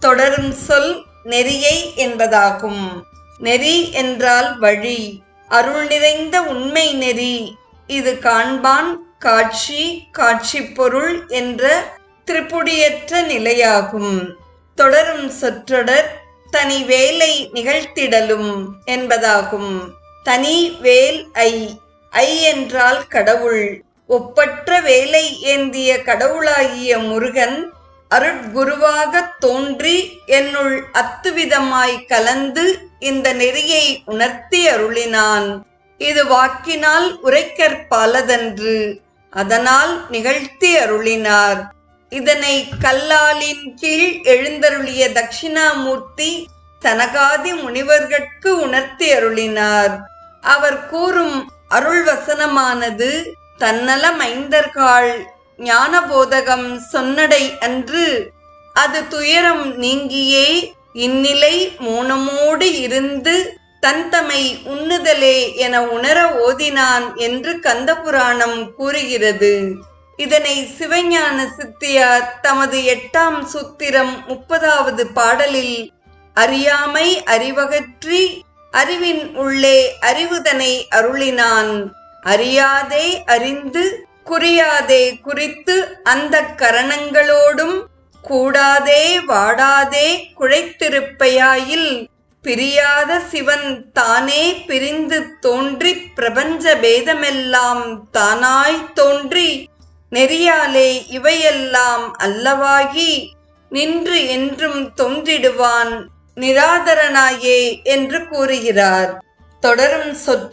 தொடரும் சொல் நெறியை என்பதாகும். நெறி என்றால் வழி. அருள் நிறைந்த உண்மை நெறி. இது காண்பான் காட்சி காட்சி பொருள் என்ற திருப்புடியற்ற நிலையாகும். தொடரும் சொற்றொடர் தனி வேலை நிகழ்த்திடலும் என்பதாகும். தனி வேல் ஐ. ஐ என்றால் கடவுள். ஒப்பற்ற வேலை ஏந்திய கடவுளாகிய முருகன் அருட்குருவாகத் தோன்றி என்னுள் அத்துவிதமாய் கலந்து இந்த நெறியை உணர்த்தி அருளினான். இது வாக்கினால் உரைக்கற்பாலதன்று அதனால் நிகழ்த்தி அருளினார். இதனை கல்லாலின் கீழ் எழுந்தருளிய தட்சிணாமூர்த்தி சனகாதி முனிவர்கட்கு உணர்த்தி அருளினார். அவர் கூறும் அருள் வசனமானது தன்னல ஐந்தர்கால் ஞானபோதகம் சொன்னடை அன்று அது துயரம் நீங்கியே இந்நிலை மோனமோடு இருந்து தன்தமை உண்ணுதலே என உணர ஓதினான் என்று கந்தபுராணம் கூறுகிறது. இதனை சிவஞான சித்தியார் தமது எட்டாம் சூத்திரம் முப்பதாவது பாடலில் அறியாமை அறிவகற்றி அறிவின் உள்ளே அறிவுதனை அருளினான். அறியாதே அறிந்து குறியாதே குறித்து அந்த கரணங்களோடும் கூடாதே வாடாதே குழைத்திருப்பையாயில் பிரியாத சிவன் தானே பிரிந்து தோன்றி பிரபஞ்ச பேதமெல்லாம் தானாய் தோன்றி நெறியாலே இவையெல்லாம் அல்லவாகி நின்று என்றும் தோன்றிடுவான் நிராதரனாயே என்று கூறுகிறார். தொடரும் சொற்று